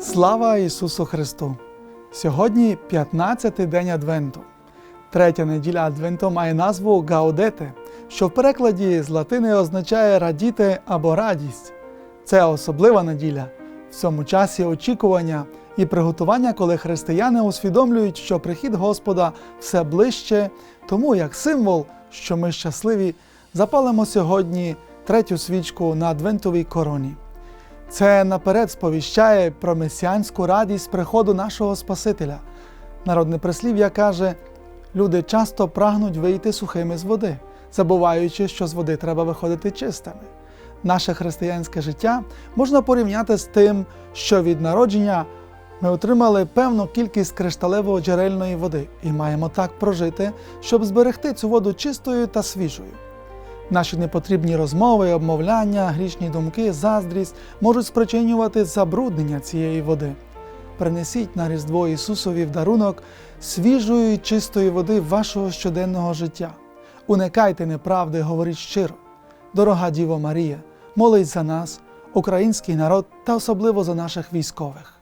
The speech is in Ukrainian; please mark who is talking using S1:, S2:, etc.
S1: Слава Ісусу Христу! Сьогодні 15-й день Адвенту. Третя неділя Адвенту має назву Гаудете, що в перекладі з латини означає радіти або радість. Це особлива неділя. В цьому часі очікування і приготування, коли християни усвідомлюють, що прихід Господа все ближче, тому як символ, що ми щасливі, запалимо сьогодні третю свічку на адвентовій короні. Це наперед сповіщає про месіанську радість приходу нашого Спасителя. Народне прислів'я каже: люди часто прагнуть вийти сухими з води, забуваючи, що з води треба виходити чистими. Наше християнське життя можна порівняти з тим, що від народження ми отримали певну кількість кришталево джерельної води і маємо так прожити, щоб зберегти цю воду чистою та свіжою. Наші непотрібні розмови, обмовляння, грішні думки, заздрість можуть спричинювати забруднення цієї води. Принесіть на Різдво Ісусові в дарунок свіжої і чистої води вашого щоденного життя. Уникайте неправди, говоріть щиро. Дорога Діво Марія, молись за нас, український народ та особливо за наших військових.